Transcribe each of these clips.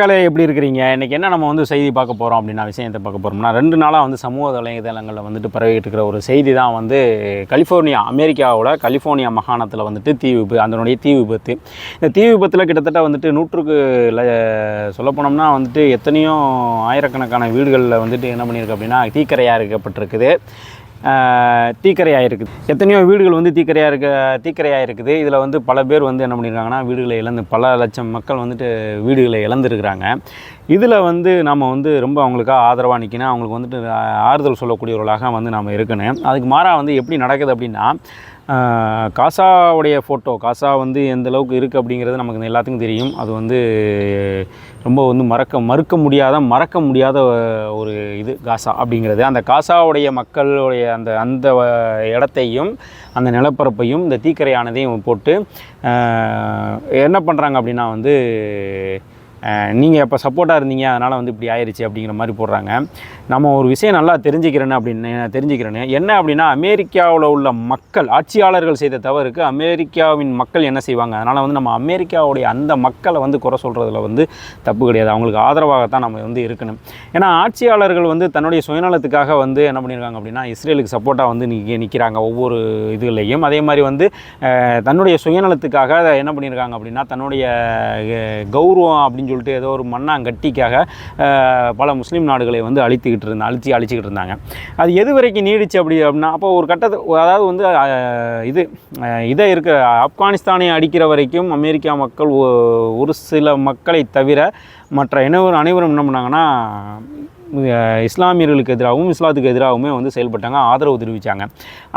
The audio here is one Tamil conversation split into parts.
மக்களே எப்படி இருக்கிறீங்க? இன்றைக்கி என்ன நம்ம வந்து செய்தி பார்க்க போகிறோம் அப்படின்னா விஷயத்தை பார்க்க போகிறோம்னா ரெண்டு நாளாக வந்து சமூக வலைதளங்களில் வந்துட்டு பரவிட்டு இருக்கிற ஒரு செய்தி தான் வந்து கலிஃபோர்னியா அமெரிக்காவோட கலிஃபோர்னியா மாகாணத்தில் வந்துட்டு தீ விபத்து அதனுடைய தீ விபத்து. இந்த தீ விபத்தில் கிட்டத்தட்ட வந்துட்டு நூற்றுக்கு சொல்லப்போனோம்னா வந்துட்டு எத்தனையோ ஆயிரக்கணக்கான வீடுகளில் வந்துட்டு என்ன பண்ணியிருக்கு அப்படின்னா தீக்கரையாக இருக்கப்பட்டிருக்குது தீக்கரையாக இருக்குது எத்தனையோ வீடுகள் வந்து தீக்கரையாக இருக்க தீக்கரையாக இருக்குது இதில் வந்து பல பேர் வந்து என்ன பண்ணியிருக்காங்கன்னா வீடுகளை இழந்து பல லட்சம் மக்கள் வந்துட்டு வீடுகளை இழந்திருக்கிறாங்க. இதில் வந்து நம்ம வந்து ரொம்ப அவங்களுக்காக ஆதரவாக நிற்கணும் அவங்களுக்கு வந்துட்டு ஆறுதல் சொல்லக்கூடியவர்களாக வந்து நம்ம இருக்கணும். அதுக்கு மாறாக வந்து எப்படி நடக்குது அப்படின்னா காசாவுடைய ஃபோட்டோ காசா வந்து எந்த அளவுக்கு இருக்குது அப்படிங்கிறது நமக்கு எல்லாத்துக்கும் தெரியும். அது வந்து ரொம்ப வந்து மறக்க மறுக்க முடியாத மறக்க முடியாத ஒரு இது காசா அப்படிங்கிறது. அந்த காசாவுடைய மக்களுடைய அந்த அந்த இடத்தையும் அந்த நிலப்பரப்பையும் இந்த தீக்கரையானதையும் போட்டு என்ன பண்ணுறாங்க அப்படின்னா வந்து நீங்கள் இப்போ சப்போர்ட்டாக இருந்தீங்க? அதனால் வந்து இப்படி ஆயிடுச்சு அப்படிங்கிற மாதிரி போடுறாங்க. நம்ம ஒரு விஷயம் நல்லா தெரிஞ்சுக்கிறேன்னு அப்படின்னு தெரிஞ்சுக்கிறேன்னு என்ன அப்படின்னா அமெரிக்காவில் உள்ள மக்கள் ஆட்சியாளர்கள் செய்த தவறுக்கு அமெரிக்காவின் மக்கள் என்ன செய்வாங்க? அதனால் வந்து நம்ம அமெரிக்காவுடைய அந்த மக்களை வந்து குறை சொல்கிறதுல வந்து தப்பு கிடையாது. அவங்களுக்கு ஆதரவாகத்தான் நம்ம வந்து இருக்கணும். ஏன்னா ஆட்சியாளர்கள் வந்து தன்னுடைய சுயநலத்துக்காக வந்து என்ன பண்ணியிருக்காங்க அப்படின்னா இஸ்ரேலுக்கு சப்போர்ட்டாக வந்து நிற்க நிற்கிறாங்க ஒவ்வொரு இதுலேயும் அதே மாதிரி வந்து தன்னுடைய சுயநலத்துக்காக என்ன பண்ணியிருக்காங்க அப்படின்னா தன்னுடைய கௌரவம் அப்படின்னு சொல்லிட்டு ஏதோ ஒரு மண்ணாங்கட்டிக்காக பல முஸ்லீம் நாடுகளை வந்து அழித்துக்கிட்டு இருந்தாங்க அழிச்சு அழிச்சிக்கிட்டு இருந்தாங்க. அது எது வரைக்கும் நீடிச்சு அப்படி அப்படின்னா அப்போ ஒரு கட்டத்து அதாவது வந்து இது இதை இருக்க ஆப்கானிஸ்தானை அடிக்கிற வரைக்கும் அமெரிக்கா மக்கள் ஒரு சில மக்களை தவிர மற்ற இனவர் அனைவரும் என்ன பண்ணாங்கன்னா இஸ்லாமியர்களுக்கு எதிராகவும் இஸ்லாத்துக்கு எதிராகவுமே வந்து செயல்பட்டாங்க ஆதரவு தெரிவித்தாங்க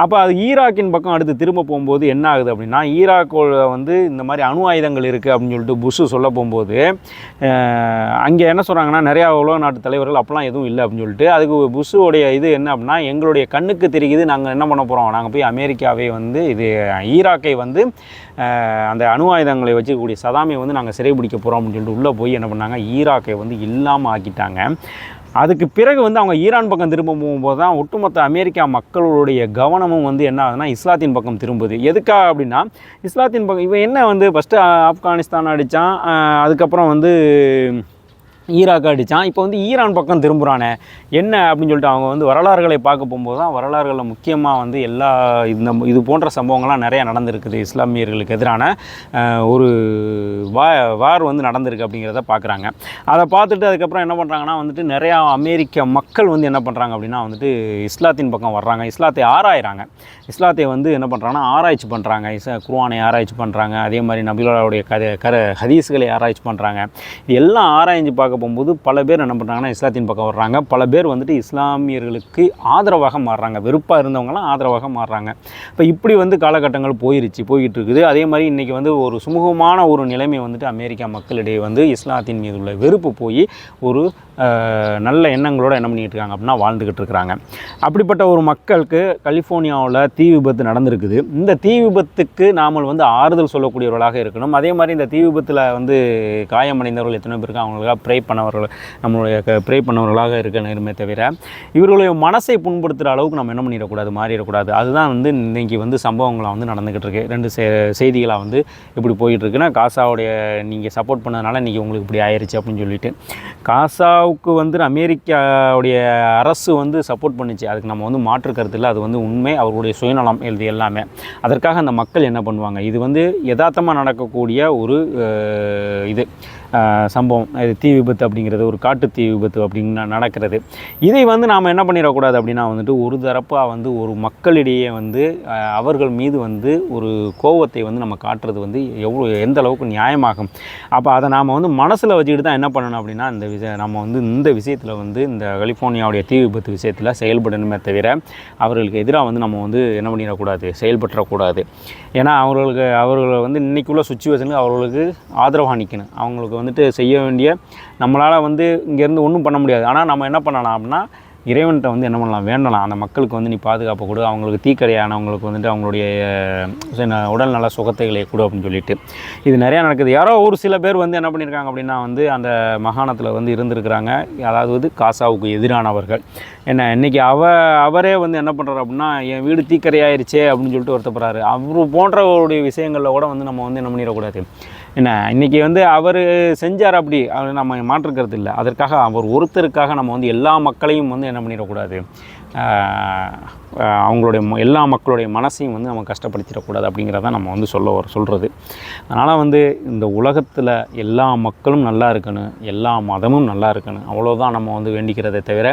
அப்போ அது ஈராக்கின் பக்கம் அடுத்து திரும்ப போகும்போது என்ன ஆகுது அப்படின்னா ஈராக்கோட வந்து இந்த மாதிரி அணு ஆயுதங்கள் இருக்குது அப்படின்னு சொல்லிட்டு புஷ்ஷு சொல்ல போகும்போது அங்கே என்ன சொல்கிறாங்கன்னா நிறையா உலக நாட்டு தலைவர்கள் அப்போலாம் எதுவும் இல்லை அப்படின்னு சொல்லிட்டு அதுக்கு புஷ்ஷுடைய இது என்ன அப்படின்னா எங்களுடைய கண்ணுக்கு தெரியுது நாங்கள் என்ன பண்ண போகிறோம் நாங்கள் போய் அமெரிக்காவை வந்து இது ஈராக்கை வந்து அந்த அணு ஆயுதங்களை வச்சுக்கக்கூடிய சதாமை வந்து நாங்கள் சிறைபிடிக்க போகிறோம் அப்படின்னு சொல்லிட்டு உள்ளே போய் என்ன பண்ணாங்க ஈராக்கை வந்து இல்லாமல் ஆக்கிட்டாங்க. அதுக்கு பிறகு வந்து அவங்க ஈரான் பக்கம் திரும்ப போகும்போது தான் ஒட்டுமொத்த அமெரிக்கா மக்களுடைய கவனமும் வந்து என்ன ஆகுதுன்னா இஸ்லாத்தின் பக்கம் திரும்புது. எதுக்காக அப்படின்னா இஸ்லாத்தின் பக்கம் இவன் என்ன வந்து ஃபஸ்ட்டு ஆப்கானிஸ்தான் அடித்தான் அதுக்கப்புறம் வந்து ஈராக் அடித்தான் இப்போ வந்து ஈரான் பக்கம் திரும்புகிறானே என்ன அப்படின்னு சொல்லிட்டு அவங்க வந்து வரலாறுகளை பார்க்க போகும்போது தான் வரலாறுகளில் முக்கியமாக வந்து எல்லா இந்த இது போன்ற சம்பவங்கள்லாம் நிறையா நடந்திருக்குது. இஸ்லாமியர்களுக்கு எதிரான ஒரு வா வார் வந்து நடந்திருக்கு அப்படிங்கிறத பார்க்குறாங்க. அதை பார்த்துட்டு அதுக்கப்புறம் என்ன பண்ணுறாங்கன்னா வந்துட்டு நிறையா அமெரிக்க மக்கள் வந்து என்ன பண்ணுறாங்க அப்படின்னா வந்துட்டு இஸ்லாத்தின் பக்கம் வர்றாங்க. இஸ்லாத்தை ஆராயிறாங்க. இஸ்லாத்தை வந்து என்ன பண்ணுறாங்கன்னா ஆராய்ச்சி பண்ணுறாங்க இச குருவானை ஆராய்ச்சி பண்ணுறாங்க அதே மாதிரி நபிலாவுடைய கதை கர ஹதீஸ்களை ஆராய்ச்சி பண்ணுறாங்க இது எல்லாம் ஆராய்ஞ்சு பார்க்க போகும்போது பல பேர் என்ன பண்ணுறாங்கன்னா இஸ்லாத்தின் பக்கம் வர்றாங்க. பல பேர் வந்துட்டு இஸ்லாமியர்களுக்கு ஆதரவாக மாறுறாங்க. வெறுப்பாக இருந்தவங்களாம் ஆதரவாக மாறுறாங்க. இப்போ இப்படி வந்து காலகட்டங்கள் போயிருச்சு போய்கிட்டு இருக்குது. அதே மாதிரி இன்றைக்கி வந்து ஒரு சுமூகமான ஒரு நிலைமை வந்துட்டு அமெரிக்கா மக்களிடையே வந்து இஸ்லாத்தின் மீது உள்ள வெறுப்பு போய் ஒரு நல்ல எண்ணங்களோடு என்ன பண்ணிக்கிட்டு இருக்காங்க அப்படின்னா வாழ்ந்துக்கிட்டு இருக்கிறாங்க. அப்படிப்பட்ட ஒரு மக்களுக்கு கலிஃபோர்னியாவில் தீ விபத்து நடந்திருக்குது. இந்த தீ விபத்துக்கு நாமல் வந்து ஆறுதல் சொல்லக்கூடியவர்களாக இருக்கணும். அதே மாதிரி இந்த தீ விபத்தில் வந்து காயமடைந்தவர்கள் எத்தனை பேருக்கு அவங்களுக்காக ப்ரே பண்ணவர்கள் நம்மளுடைய ப்ரே பண்ணவர்களாக இருக்கணுமே தவிர இவர்களுடைய மனசை புண்படுத்துகிற அளவுக்கு நம்ம என்ன பண்ணிடக்கூடாது மாறிடக்கூடாது. அதுதான் வந்து இன்றைக்கி வந்து சம்பவங்களாக வந்து நடந்துக்கிட்டு இருக்கு. ரெண்டு செய்திகளாக வந்து இப்படி போயிட்டுருக்குன்னா காசாவுடைய நீங்கள் சப்போர்ட் பண்ணதுனால இன்றைக்கி உங்களுக்கு இப்படி ஆயிடுச்சு அப்படின்னு சொல்லிட்டு காசாவுக்கு வந்து அமெரிக்காவுடைய அரசு வந்து சப்போர்ட் பண்ணுச்சு. அதுக்கு நம்ம வந்து மாற்று கருத்து இல்லை. அது வந்து உண்மை. அவருடைய சுயநலம் எழுதி எல்லாமே. அதற்காக அந்த மக்கள் என்ன பண்ணுவாங்க? இது வந்து யதார்த்தமாக நடக்கக்கூடிய ஒரு இது. சம்பவம் இது தீ விபத்து அப்படிங்கிறது ஒரு காட்டு தீ விபத்து அப்படின்னு நடக்கிறது. இதை வந்து நாம் என்ன பண்ணிடக்கூடாது அப்படின்னா வந்துட்டு ஒரு தரப்பாக வந்து ஒரு மக்களிடையே வந்து அவர்கள் மீது வந்து ஒரு கோவத்தை வந்து நம்ம காட்டுறது வந்து எவ்வளோ எந்த அளவுக்கு நியாயமாகும். அப்போ அதை நாம் வந்து மனசில் வச்சுக்கிட்டு தான் என்ன பண்ணணும் அப்படின்னா இந்த விஷயம் நம்ம வந்து இந்த விஷயத்தில் வந்து இந்த கலிஃபோர்னியாவுடைய தீ விபத்து விஷயத்தில் செயல்படணுமே தவிர அவர்களுக்கு எதிராக வந்து நம்ம வந்து என்ன பண்ணிடக்கூடாது? செயல்பற்றக்கூடாது ஏன்னா அவர்களுக்கு அவர்களை வந்து இன்றைக்குள்ள சுச்சுவேஷனுக்கு அவர்களுக்கு ஆதரவாக நிற்கணும் அவங்களுக்கு வந்துட்டு செய்ய வேண்டிய நம்மளால் வந்து இங்கேருந்து ஒன்றும் பண்ண முடியாது. ஆனால் நம்ம என்ன பண்ணலாம் அப்படின்னா இறைவன்கிட்ட வந்து என்ன பண்ணலாம்? வேண்டலாம். அந்த மக்களுக்கு வந்து நீ பாதுகாப்பை கொடு. அவங்களுக்கு தீக்கரையானவங்களுக்கு வந்துட்டு அவங்களுடைய உடல் நல சுகத்தைகளை கொடு அப்படின்னு சொல்லிட்டு. இது நிறையா நடக்குது. யாரோ ஒரு சில பேர் வந்து என்ன பண்ணியிருக்காங்க அப்படின்னா வந்து அந்த மாகாணத்தில் வந்து இருந்திருக்கிறாங்க. அதாவது வந்து காசாவுக்கு எதிரானவர்கள். என்ன இன்னைக்கு அவ அவரே வந்து என்ன பண்ணுறாரு அப்படின்னா என் வீடு தீக்கரையாயிருச்சே அப்படின்னு சொல்லிட்டு வருத்தப்படுறாரு. அவர் போன்றவருடைய விஷயங்களில் கூட வந்து நம்ம வந்து என்ன பண்ணிடக்கூடாது. என்ன இன்னைக்கு வந்து அவர் செஞ்சார் அப்படி அவர் நம்ம மாற்றுக்கிறது இல்லை. அதற்காக அவர் ஒருத்தருக்காக நம்ம வந்து எல்லா மக்களையும் வந்து என்ன பண்ணிடக்கூடாது அவங்களுடைய எல்லா மக்களுடைய மனசையும் வந்து நம்ம கஷ்டப்படுத்திடக்கூடாது அப்படிங்கிறத நம்ம வந்து சொல்ல வர சொல்கிறது அதனால் வந்து இந்த உலகத்தில் எல்லா மக்களும் நல்லா இருக்கணும் எல்லா மதமும் நல்லா இருக்கணும். அவ்வளோதான் நம்ம வந்து வேண்டிக்கிறதே தவிர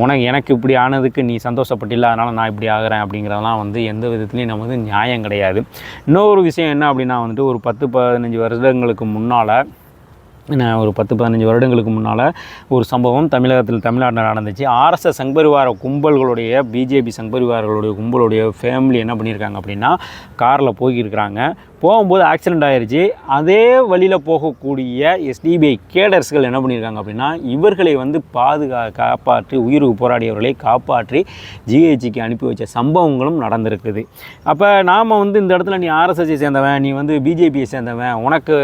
உனக்கு எனக்கு இப்படி ஆனதுக்கு நீ சந்தோஷப்பட்டில்ல அதனால் நான் இப்படி ஆகிறேன் அப்படிங்கிறதெல்லாம் வந்து எந்த விதத்துலையும் நம்ம வந்து நியாயம் கிடையாது. இன்னொரு விஷயம் என்ன அப்படின்னா வந்துட்டு ஒரு பத்து ப பதினஞ்சு வருடங்களுக்கு முன்னால் என்ன ஒரு பத்து பதினஞ்சு வருடங்களுக்கு முன்னால் ஒரு சம்பவம் தமிழகத்தில் தமிழ்நாட்டில் நடந்துச்சு. ஆர்எஸ்எஸ் சங்பரிவார கும்பல்களுடைய பிஜேபி சங்பரிவாரர்களுடைய கும்பலுடைய ஃபேமிலி என்ன பண்ணியிருக்காங்க அப்படின்னா காரில் போய்க்கிருக்கிறாங்க போகும்போது ஆக்சிடெண்ட் ஆகிருச்சு அதே வழியில் போகக்கூடிய எஸ்டிபிஐ கேடர்ஸ்கள் என்ன பண்ணியிருக்காங்க அப்படின்னா இவர்களை வந்து பாதுகா காப்பாற்றி உயிருக்கு போராடியவர்களை காப்பாற்றி ஜிஹெச்சிக்கு அனுப்பி வச்ச சம்பவங்களும் நடந்திருக்குது. அப்போ நாம் வந்து இந்த இடத்துல நீ ஆர்எஸ்எஸ்ஐ சேர்ந்தவன் நீ வந்து பிஜேபியை சேர்ந்தவன் உனக்கு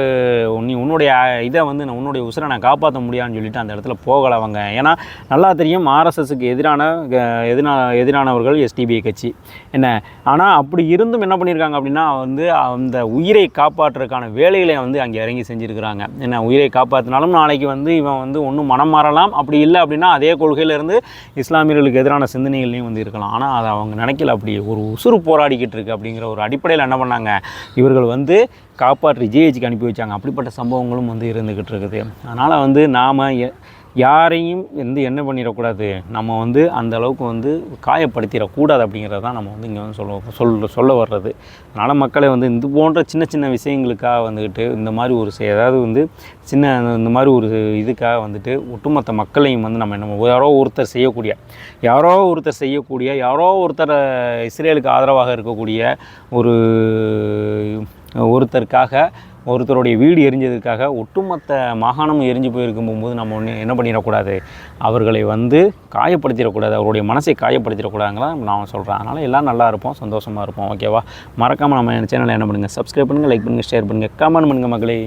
நீ உன்னுடைய இதை வந்து நான் உன்னுடைய உசுரை நான் காப்பாற்ற முடியாதுன்னு சொல்லிட்டு அந்த இடத்துல போகலை அவங்க. ஏன்னா நல்லா தெரியும் ஆர்எஸ்எஸ்க்கு எதிரான அஹ், எதிரா எதிரானவர்கள் எஸ்டிபிஐ கட்சி. என்ன? ஆனால் அப்படி இருந்தும் என்ன பண்ணியிருக்காங்க அப்படின்னா வந்து அந்த உயிரை காப்பாற்றுறதுக்கான வேலைகளை வந்து அங்கே இறங்கி செஞ்சுருக்கிறாங்க. என்ன உயிரை காப்பாற்றினாலும் நாளைக்கு வந்து இவன் வந்து ஒன்றும் மனம் மாறலாம். அப்படி இல்லை அப்படின்னா அதே கொள்கையிலேருந்து இஸ்லாமியர்களுக்கு எதிரான சிந்தனைகள்லையும் வந்து இருக்கலாம். ஆனால் அதை அவங்க நினைக்கல. அப்படி ஒரு உசுறு போராடிக்கிட்டு இருக்கு அப்படிங்கிற ஒரு அடிப்படையில் என்ன பண்ணாங்க? இவர்கள் வந்து காப்பாற்றி ஜிஹெச்சுக்கு அனுப்பி வச்சாங்க. அப்படிப்பட்ட சம்பவங்களும் வந்து இருந்துக்கிட்டு இருக்குது. அதனால் வந்து நாம் யாரையும் வந்து என்ன பண்ணிடக்கூடாது? நம்ம வந்து அந்த அளவுக்கு வந்து காயப்படுத்திடக்கூடாது அப்படிங்கிறது தான் நம்ம வந்து இங்கே வந்து சொல்ல சொல்ல சொல்ல வர்றது. அதனால் மக்களை வந்து இது போன்ற சின்ன சின்ன விஷயங்களுக்காக வந்துக்கிட்டு இந்த மாதிரி ஒரு ஏதாவது வந்து சின்ன இந்த மாதிரி ஒரு இதுக்காக வந்துட்டு ஒட்டுமொத்த மக்களையும் வந்து நம்ம என்ன யாரோ ஒருத்தர் செய்யக்கூடிய யாரோ ஒருத்தர் செய்யக்கூடிய யாரோ ஒருத்தர் இஸ்ரேலுக்கு ஆதரவாக இருக்கக்கூடிய ஒரு ஒருத்தருக்காக ஒருத்தருடைய வீடு எரிஞ்சதுக்காக ஒட்டுமொத்த மாகாணமும் எரிஞ்சு போயிருக்கும் போகும்போது நம்ம ஒன்று என்ன பண்ணிடக்கூடாது? அவர்களை வந்து காயப்படுத்திடக்கூடாது. அவருடைய மனசை காயப்படுத்திடக்கூடாதுங்களா நான் சொல்கிறேன் அதனால் எல்லாம் நல்லா இருப்போம் சந்தோஷமாக இருப்போம். ஓகேவா மறக்காமல் நம்ம சேனலை என்ன பண்ணுங்கள் சப்ஸ்கிரைப் பண்ணுங்கள் லைக் பண்ணுங்கள் ஷேர் பண்ணுங்கள் கமெண்ட் பண்ணுங்கள் மக்களே.